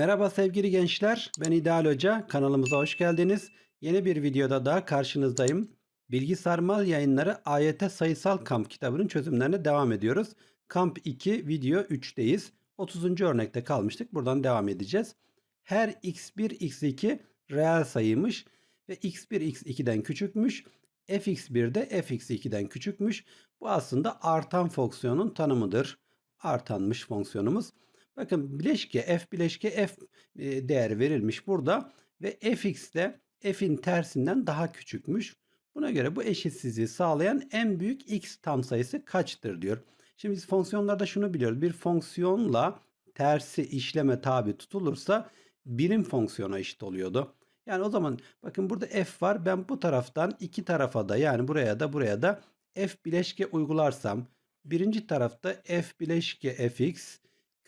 Merhaba sevgili gençler, ben İdeal Hoca. Kanalımıza hoş geldiniz. Yeni bir videoda daha karşınızdayım. Bilgi Sarmal Yayınları AYT Sayısal Kamp kitabının çözümlerine devam ediyoruz. Kamp 2, video 3'teyiz. 30. örnekte kalmıştık. Buradan devam edeceğiz. Her x1, x2 reel sayıymış ve x1, x2'den küçükmüş. fx1 de fx2'den küçükmüş. Bu aslında artan fonksiyonun tanımıdır. Artanmış fonksiyonumuz. Bakın bileşke f bileşke f e, değeri verilmiş burada ve fx de f'in tersinden daha küçükmüş. Buna göre bu eşitsizliği sağlayan en büyük x tam sayısı kaçtır diyor. Şimdi biz fonksiyonlarda şunu biliyoruz. Bir fonksiyonla tersi işleme tabi tutulursa birim fonksiyona eşit oluyordu. Yani o zaman bakın burada f var. Ben bu taraftan iki tarafa da yani buraya da buraya da f bileşke uygularsam birinci tarafta f bileşke fx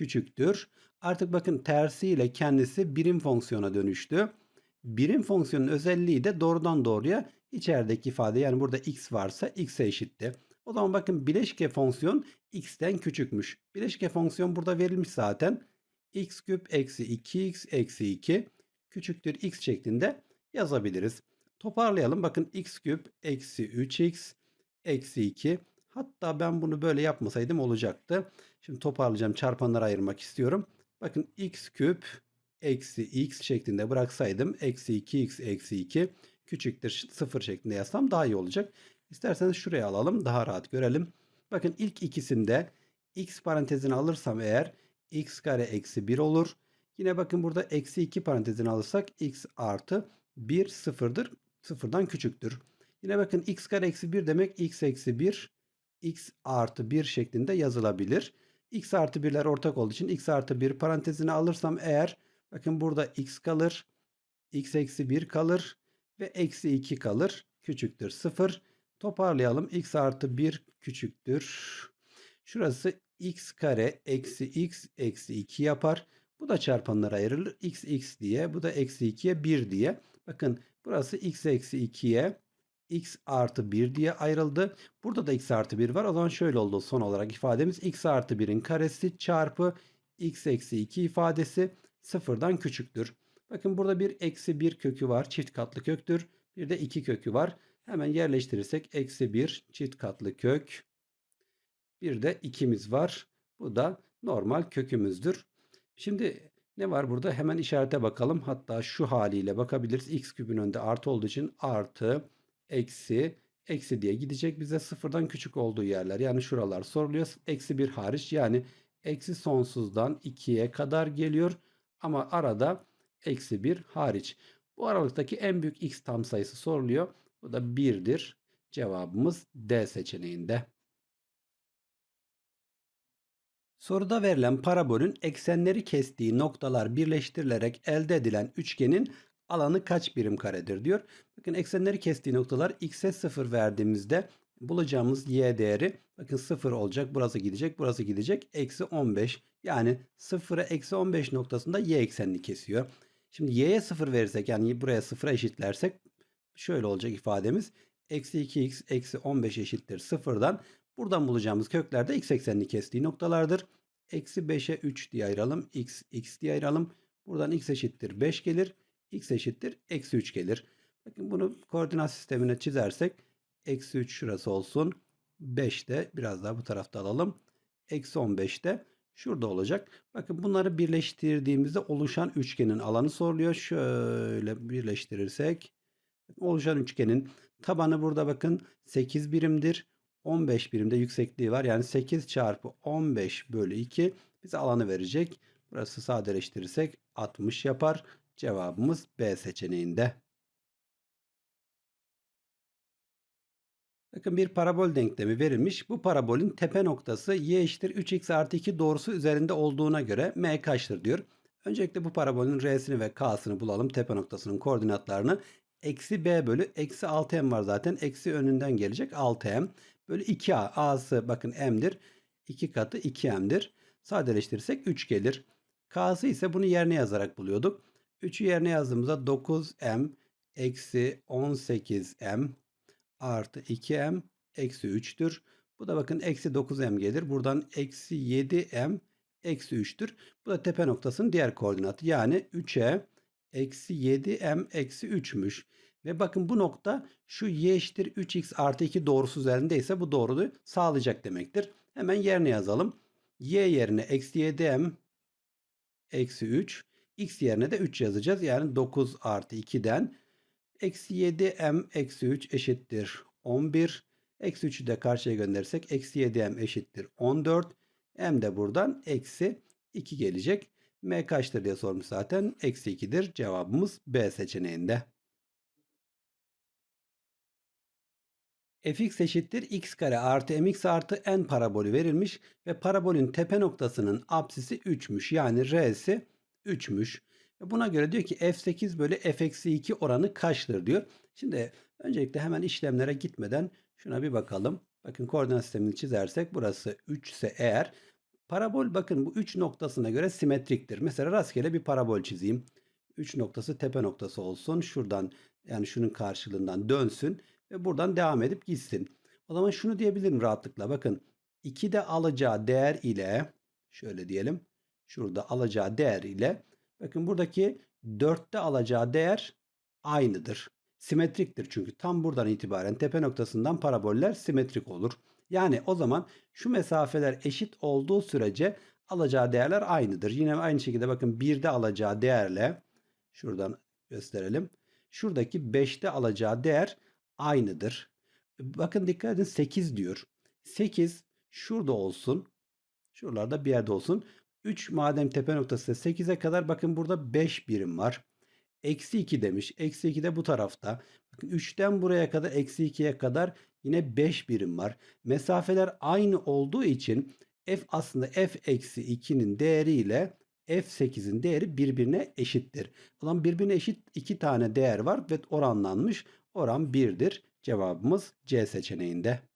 küçüktür. Artık bakın tersiyle kendisi birim fonksiyona dönüştü. Birim fonksiyonun özelliği de doğrudan doğruya içerideki ifade yani burada x varsa x'e eşitti. O zaman bakın bileşke fonksiyon x'ten küçükmüş. Bileşke fonksiyon burada verilmiş zaten. x küp eksi 2x eksi 2 küçüktür x şeklinde yazabiliriz. Toparlayalım. Bakın x küp eksi 3x eksi 2 Hatta ben bunu böyle yapmasaydım olacaktı. Şimdi toparlayacağım. Çarpanlara ayırmak istiyorum. Bakın x küp eksi x şeklinde bıraksaydım eksi 2x eksi 2 küçüktür 0 şeklinde yazsam daha iyi olacak. İsterseniz şuraya alalım daha rahat görelim. Bakın ilk ikisinde x parantezini alırsam eğer x kare eksi 1 olur. Yine bakın burada eksi 2 parantezini alırsak x artı 1 sıfırdır. Sıfırdan küçüktür. Yine bakın x kare eksi 1 demek x eksi 1 x artı 1 şeklinde yazılabilir. x artı 1'ler ortak olduğu için x artı 1 parantezine alırsam eğer bakın burada x kalır. x eksi 1 kalır ve eksi 2 kalır. Küçüktür 0. Toparlayalım. x artı 1 küçüktür. Şurası x kare eksi x eksi 2 yapar. Bu da çarpanlara ayrılır. x x diye. Bu da eksi 2'ye 1 diye. Bakın burası x eksi 2'ye x artı 1 diye ayrıldı. Burada da x artı 1 var. O zaman şöyle oldu son olarak ifademiz. x artı 1'in karesi çarpı x eksi 2 ifadesi sıfırdan küçüktür. Bakın burada bir eksi 1 kökü var. Çift katlı köktür. Bir de 2 kökü var. Hemen yerleştirirsek eksi 1 çift katlı kök. Bir de 2'miz var. Bu da normal kökümüzdür. Şimdi ne var burada? Hemen işarete bakalım. Hatta şu haliyle bakabiliriz. x küpün önünde artı olduğu için artı eksi, eksi diye gidecek. Bize sıfırdan küçük olduğu yerler yani şuralar soruluyor. Eksi 1 hariç yani eksi sonsuzdan 2'ye kadar geliyor. Ama arada eksi 1 hariç. Bu aralıktaki en büyük x tam sayısı soruluyor. Bu da 1'dir. Cevabımız D seçeneğinde. Soruda verilen parabolün eksenleri kestiği noktalar birleştirilerek elde edilen üçgenin alanı kaç birim karedir diyor. Bakın eksenleri kestiği noktalar x'e 0 verdiğimizde bulacağımız y değeri bakın 0 olacak. Burası gidecek. Burası gidecek. Eksi 15. Yani 0'a eksi 15 noktasında y eksenini kesiyor. Şimdi y'ye 0 verirsek yani buraya 0'a eşitlersek şöyle olacak ifademiz. Eksi 2x eksi 15 eşittir 0'dan. Buradan bulacağımız kökler de x eksenini kestiği noktalardır. Eksi 5'e 3 diye ayıralım. x, x diye ayıralım. Buradan x eşittir 5 gelir x eşittir eksi 3 gelir. Bakın bunu koordinat sistemine çizersek eksi 3 şurası olsun. 5 de biraz daha bu tarafta alalım. Eksi 15 de şurada olacak. Bakın bunları birleştirdiğimizde oluşan üçgenin alanı soruluyor. Şöyle birleştirirsek oluşan üçgenin tabanı burada bakın 8 birimdir. 15 birimde yüksekliği var. Yani 8 çarpı 15 bölü 2 bize alanı verecek. Burası sadeleştirirsek 60 yapar. Cevabımız B seçeneğinde. Bakın bir parabol denklemi verilmiş. Bu parabolün tepe noktası y eşittir 3x artı 2 doğrusu üzerinde olduğuna göre m kaçtır diyor. Öncelikle bu parabolün r'sini ve k'sını bulalım. Tepe noktasının koordinatlarını. Eksi b bölü eksi 6m var zaten. Eksi önünden gelecek 6m bölü 2a. a'sı bakın m'dir. 2 katı 2m'dir. Sadeleştirirsek 3 gelir. K'sı ise bunu yerine yazarak buluyorduk. 3'ü yerine yazdığımızda 9m eksi 18m artı 2m eksi 3'tür. Bu da bakın eksi 9m gelir. Buradan eksi 7m eksi 3'tür. Bu da tepe noktasının diğer koordinatı. Yani 3'e eksi 7m eksi 3'müş. Ve bakın bu nokta şu y eşittir 3x artı 2 doğrusu üzerindeyse bu doğruluğu sağlayacak demektir. Hemen yerine yazalım. y yerine eksi 7m eksi 3. x yerine de 3 yazacağız. Yani 9 artı 2'den eksi 7m eksi 3 eşittir 11. Eksi 3'ü de karşıya gönderirsek eksi 7m eşittir 14. m de buradan eksi 2 gelecek. m kaçtır diye sormuş zaten. Eksi 2'dir. Cevabımız B seçeneğinde. fx eşittir x kare artı mx artı n parabolü verilmiş ve parabolün tepe noktasının apsisi 3'müş. Yani r'si 3'müş. Ve buna göre diyor ki f8 bölü f-2 oranı kaçtır diyor. Şimdi öncelikle hemen işlemlere gitmeden şuna bir bakalım. Bakın koordinat sistemini çizersek burası 3 ise eğer parabol bakın bu 3 noktasına göre simetriktir. Mesela rastgele bir parabol çizeyim. 3 noktası tepe noktası olsun. Şuradan yani şunun karşılığından dönsün ve buradan devam edip gitsin. O zaman şunu diyebilirim rahatlıkla. Bakın 2'de alacağı değer ile şöyle diyelim. Şurada alacağı değer ile bakın buradaki 4'te alacağı değer aynıdır. Simetriktir çünkü tam buradan itibaren tepe noktasından paraboller simetrik olur. Yani o zaman şu mesafeler eşit olduğu sürece alacağı değerler aynıdır. Yine aynı şekilde bakın 1'de alacağı değerle şuradan gösterelim. Şuradaki 5'te alacağı değer aynıdır. Bakın dikkat edin 8 diyor. 8 şurada olsun. Şuralarda bir yerde olsun. 3 madem tepe noktası 8'e kadar bakın burada 5 birim var. Eksi 2 demiş. Eksi 2 de bu tarafta. Bakın 3'ten buraya kadar eksi 2'ye kadar yine 5 birim var. Mesafeler aynı olduğu için f aslında f eksi 2'nin değeriyle f8'in değeri birbirine eşittir. O zaman birbirine eşit iki tane değer var ve oranlanmış. Oran 1'dir. Cevabımız C seçeneğinde.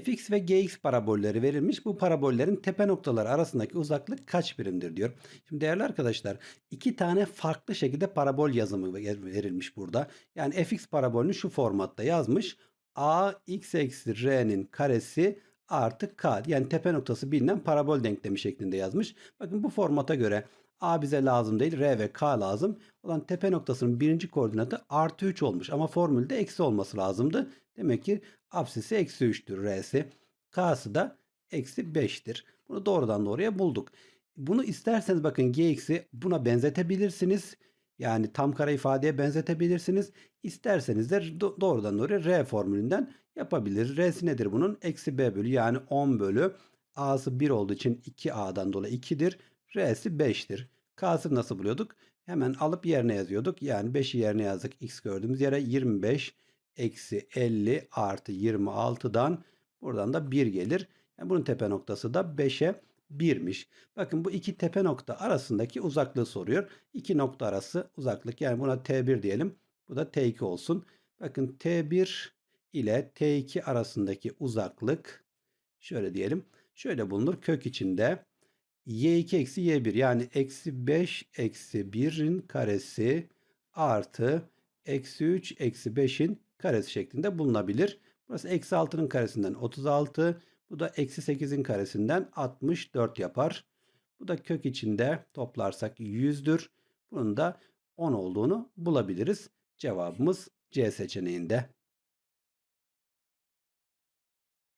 Fx ve gx parabolleri verilmiş. Bu parabollerin tepe noktaları arasındaki uzaklık kaç birimdir diyor. Şimdi değerli arkadaşlar iki tane farklı şekilde parabol yazımı verilmiş burada. Yani fx parabolünü şu formatta yazmış. a x eksi r'nin karesi artı k yani tepe noktası bilinen parabol denklemi şeklinde yazmış. Bakın bu formata göre A bize lazım değil. R ve K lazım. Olan tepe noktasının birinci koordinatı artı 3 olmuş. Ama formülde eksi olması lazımdı. Demek ki apsisi eksi 3'tür R'si. K'sı da eksi 5'tir. Bunu doğrudan doğruya bulduk. Bunu isterseniz bakın Gx'i buna benzetebilirsiniz. Yani tam kare ifadeye benzetebilirsiniz. İsterseniz de doğrudan doğruya R formülünden yapabilir. R'si nedir bunun? Eksi B bölü yani 10 bölü. A'sı 1 olduğu için 2A'dan dolayı 2'dir. R'si 5'tir. K'sını nasıl buluyorduk? Hemen alıp yerine yazıyorduk. Yani 5'i yerine yazdık. X gördüğümüz yere 25 eksi 50 artı 26'dan buradan da 1 gelir. Yani bunun tepe noktası da 5'e 1'miş. Bakın bu iki tepe nokta arasındaki uzaklığı soruyor. İki nokta arası uzaklık yani buna T1 diyelim. Bu da T2 olsun. Bakın T1 ile T2 arasındaki uzaklık şöyle diyelim. Şöyle bulunur. Kök içinde y2 eksi y1 yani eksi 5 eksi 1'in karesi artı eksi 3 eksi 5'in karesi şeklinde bulunabilir. Burası eksi 6'nın karesinden 36. Bu da eksi 8'in karesinden 64 yapar. Bu da kök içinde toplarsak 100'dür. Bunun da 10 olduğunu bulabiliriz. Cevabımız C seçeneğinde.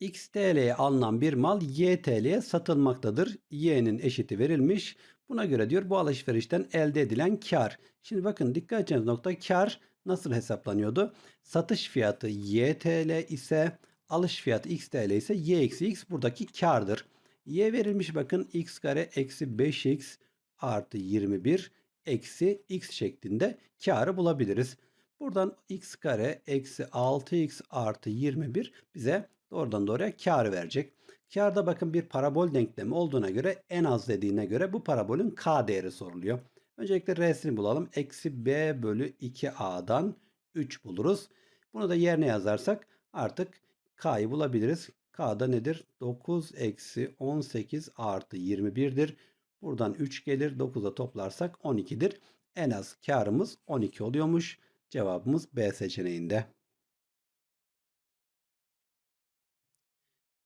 X alınan bir mal Y satılmaktadır. Y'nin eşiti verilmiş. Buna göre diyor bu alışverişten elde edilen kar. Şimdi bakın dikkat edeceğiniz nokta kar nasıl hesaplanıyordu? Satış fiyatı Y TL ise alış fiyatı X TL ise Y eksi X buradaki kardır. Y verilmiş bakın X kare eksi 5X artı 21 eksi X şeklinde karı bulabiliriz. Buradan X kare eksi 6X artı 21 bize doğrudan doğruya kar verecek. Karda bakın bir parabol denklemi olduğuna göre en az dediğine göre bu parabolün k değeri soruluyor. Öncelikle r'sini bulalım. Eksi b bölü 2a'dan 3 buluruz. Bunu da yerine yazarsak artık k'yı bulabiliriz. K'da nedir? 9 eksi 18 artı 21'dir. Buradan 3 gelir. 9'a toplarsak 12'dir. En az karımız 12 oluyormuş. Cevabımız B seçeneğinde.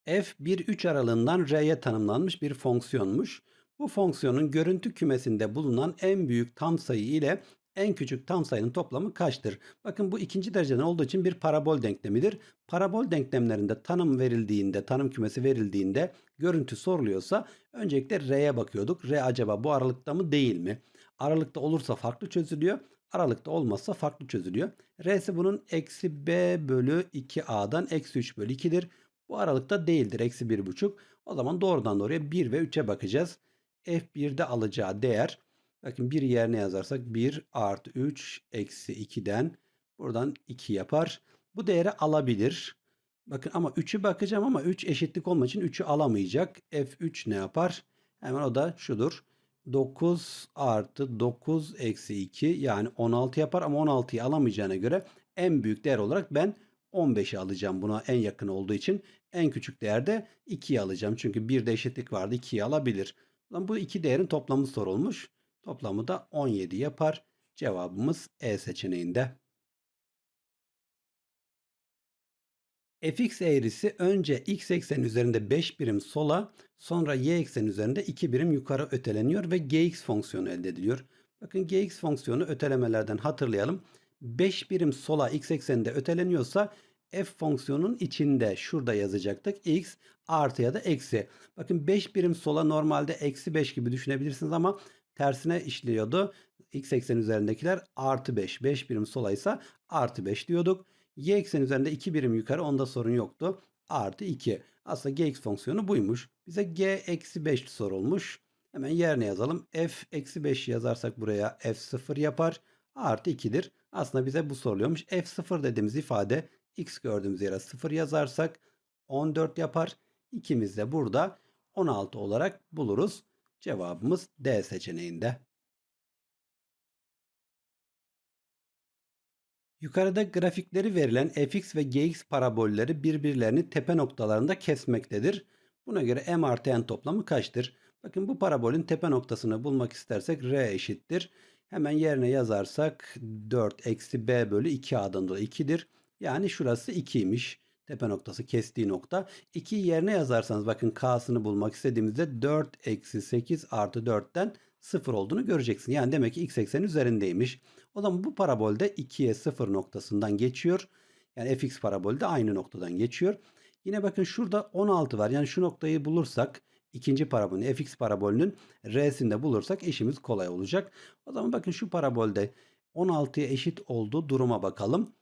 f 1-3 aralığından r'ye tanımlanmış bir fonksiyonmuş. Bu fonksiyonun görüntü kümesinde bulunan en büyük tam sayı ile en küçük tam sayının toplamı kaçtır? Bakın bu ikinci dereceden olduğu için bir parabol denklemidir. Parabol denklemlerinde tanım verildiğinde, tanım kümesi verildiğinde görüntü soruluyorsa öncelikle r'ye bakıyorduk. r acaba bu aralıkta mı değil mi? Aralıkta olursa farklı çözülüyor. Aralıkta olmazsa farklı çözülüyor. R'si bunun eksi b bölü 2a'dan eksi 3 bölü 2'dir. Bu aralıkta değildir. Eksi 1,5. O zaman doğrudan doğruya 1 ve 3'e bakacağız. F1'de alacağı değer bakın 1 yerine yazarsak 1 artı 3 eksi 2'den buradan 2 yapar. Bu değeri alabilir. Bakın ama 3'ü bakacağım ama 3 eşitlik olmadığı için 3'ü alamayacak. F3 ne yapar? Hemen o da şudur. 9 artı 9 eksi 2 yani 16 yapar ama 16'yı alamayacağına göre en büyük değer olarak ben 15'i alacağım buna en yakın olduğu için. En küçük değerde 2'yi alacağım. Çünkü bir de eşitlik vardı 2'yi alabilir. Bu iki değerin toplamı sorulmuş. Toplamı da 17 yapar. Cevabımız E seçeneğinde. fx eğrisi önce x eksen üzerinde 5 birim sola sonra y eksen üzerinde 2 birim yukarı öteleniyor ve gx fonksiyonu elde ediliyor. Bakın gx fonksiyonu ötelemelerden hatırlayalım. 5 birim sola x ekseninde öteleniyorsa f fonksiyonun içinde şurada yazacaktık. x artı ya da eksi. Bakın 5 birim sola normalde eksi 5 gibi düşünebilirsiniz ama tersine işliyordu. x eksen üzerindekiler artı 5. 5 birim sola ise artı 5 diyorduk. y eksen üzerinde 2 birim yukarı onda sorun yoktu. Artı 2. Aslında gx fonksiyonu buymuş. Bize g eksi 5 sorulmuş. Hemen yerine yazalım. f eksi 5 yazarsak buraya f 0 yapar. Artı 2'dir. Aslında bize bu soruluyormuş. f 0 dediğimiz ifade x gördüğümüz yere 0 yazarsak 14 yapar. İkimiz de burada 16 olarak buluruz. Cevabımız D seçeneğinde. Yukarıda grafikleri verilen fx ve gx parabolleri birbirlerini tepe noktalarında kesmektedir. Buna göre m artı n toplamı kaçtır? Bakın bu parabolün tepe noktasını bulmak istersek r eşittir. Hemen yerine yazarsak 4 eksi b bölü 2a'dan dolayı 2'dir. Yani şurası 2'ymiş. Tepe noktası kestiği nokta. 2 yerine yazarsanız bakın k'sını bulmak istediğimizde 4 eksi 8 artı 4'ten 0 olduğunu göreceksin. Yani demek ki x eksenin üzerindeymiş. O zaman bu parabolde 2'ye 0 noktasından geçiyor. Yani fx parabolde aynı noktadan geçiyor. Yine bakın şurada 16 var. Yani şu noktayı bulursak ikinci parabolün fx parabolünün r'sini de bulursak işimiz kolay olacak. O zaman bakın şu parabolde 16'ya eşit olduğu duruma bakalım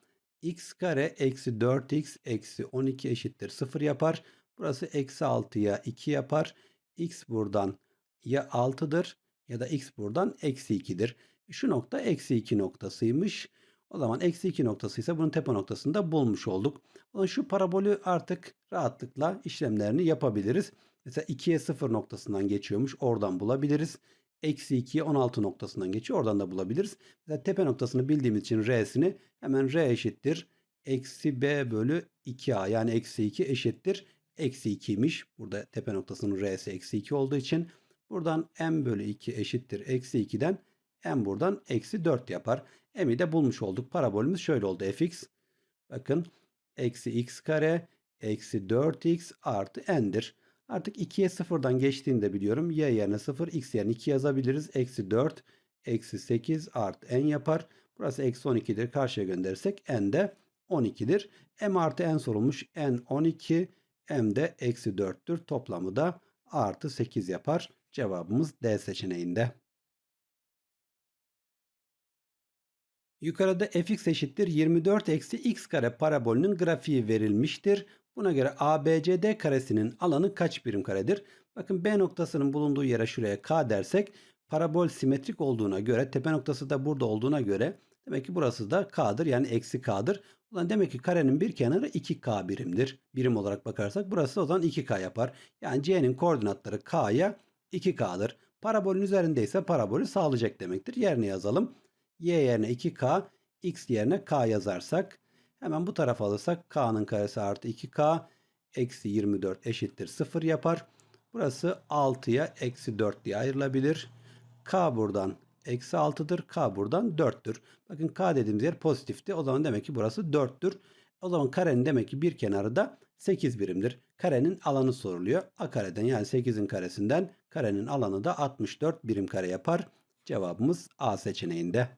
x kare eksi 4x eksi 12 eşittir 0 yapar. Burası eksi 6'ya 2 yapar. x buradan ya 6'dır ya da x buradan eksi 2'dir. Şu nokta eksi 2 noktasıymış. O zaman eksi 2 noktasıysa bunun tepe noktasını da bulmuş olduk. Şu parabolü artık rahatlıkla işlemlerini yapabiliriz. Mesela 2'ye 0 noktasından geçiyormuş. Oradan bulabiliriz. Eksi 2'ye 16 noktasından geçiyor. Oradan da bulabiliriz. Mesela tepe noktasını bildiğimiz için R'sini hemen R eşittir. Eksi B bölü 2A yani eksi 2 eşittir. Eksi 2'ymiş. Burada tepe noktasının R'si eksi 2 olduğu için. Buradan M bölü 2 eşittir. Eksi 2'den M buradan eksi 4 yapar. M'i de bulmuş olduk. Parabolümüz şöyle oldu. fx bakın eksi x kare eksi 4x artı n'dir. Artık 2'ye 0'dan geçtiğini de biliyorum. Y yerine 0, x yerine 2 yazabiliriz. Eksi 4, eksi 8 artı n yapar. Burası eksi 12'dir. Karşıya gönderirsek n de 12'dir. m artı n sorulmuş. n 12, m de eksi 4'tür. Toplamı da artı 8 yapar. Cevabımız D seçeneğinde. Yukarıda fx eşittir 24 eksi x kare parabolünün grafiği verilmiştir. Buna göre ABCD karesinin alanı kaç birim karedir? Bakın B noktasının bulunduğu yere şuraya K dersek parabol simetrik olduğuna göre tepe noktası da burada olduğuna göre demek ki burası da K'dır yani eksi K'dır. O zaman demek ki karenin bir kenarı 2K birimdir. Birim olarak bakarsak burası o zaman 2K yapar. Yani C'nin koordinatları K'ya 2K'dır. Parabolün üzerindeyse parabolü sağlayacak demektir. Yerine yazalım. Y yerine 2K, X yerine K yazarsak Hemen bu tarafa alırsak k'nın karesi artı 2k eksi 24 eşittir 0 yapar. Burası 6'ya eksi 4 diye ayrılabilir. k buradan eksi 6'dır. k buradan 4'tür. Bakın k dediğimiz yer pozitifti. O zaman demek ki burası 4'tür. O zaman karenin demek ki bir kenarı da 8 birimdir. Karenin alanı soruluyor. A kareden yani 8'in karesinden karenin alanı da 64 birim kare yapar. Cevabımız A seçeneğinde.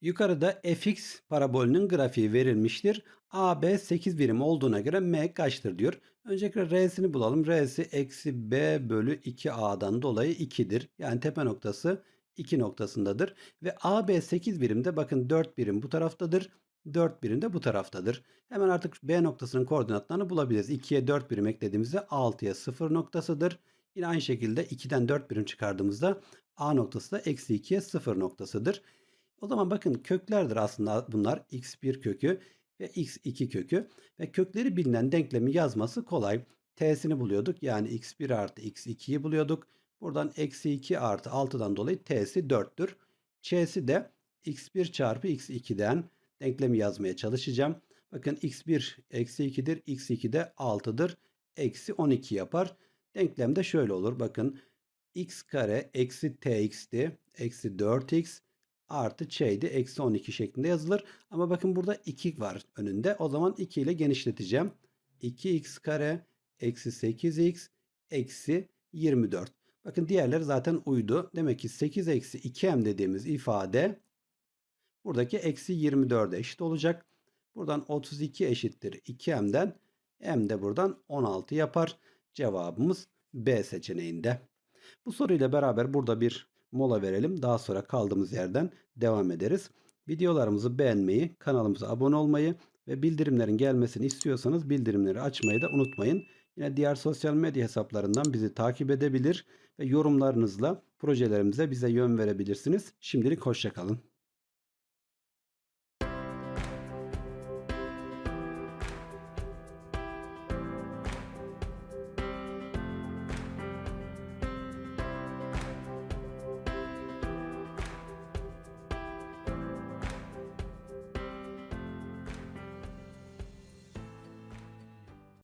Yukarıda fx parabolünün grafiği verilmiştir. AB 8 birim olduğuna göre m kaçtır diyor. Öncelikle r'sini bulalım. r'si eksi b bölü 2a'dan dolayı 2'dir. Yani tepe noktası 2 noktasındadır. Ve AB 8 birimde bakın 4 birim bu taraftadır. 4 birim de bu taraftadır. Hemen artık B noktasının koordinatlarını bulabiliriz. 2'ye 4 birim eklediğimizde 6'ya 0 noktasıdır. Yine aynı şekilde 2'den 4 birim çıkardığımızda A noktası da eksi 2'ye 0 noktasıdır. O zaman bakın köklerdir aslında bunlar. x1 kökü ve x2 kökü. Ve kökleri bilinen denklemi yazması kolay. T'sini buluyorduk. Yani x1 artı x2'yi buluyorduk. Buradan eksi 2 artı 6'dan dolayı t'si 4'tür. Ç'si de x1 çarpı x2'den denklemi yazmaya çalışacağım. Bakın x1 eksi 2'dir. x2 de 6'dır. Eksi 12 yapar. Denklem de şöyle olur. Bakın x kare eksi tx'ti. Eksi 4x artı ç'ydi. Eksi 12 şeklinde yazılır. Ama bakın burada 2 var önünde. O zaman 2 ile genişleteceğim. 2x kare eksi 8x eksi 24. Bakın diğerleri zaten uydu. Demek ki 8 eksi 2m dediğimiz ifade buradaki eksi 24'e eşit olacak. Buradan 32 eşittir 2m'den m de buradan 16 yapar. Cevabımız B seçeneğinde. Bu soruyla beraber burada bir mola verelim. Daha sonra kaldığımız yerden devam ederiz. Videolarımızı beğenmeyi, kanalımıza abone olmayı ve bildirimlerin gelmesini istiyorsanız bildirimleri açmayı da unutmayın. Yine diğer sosyal medya hesaplarından bizi takip edebilir ve yorumlarınızla projelerimize bize yön verebilirsiniz. Şimdilik hoşçakalın.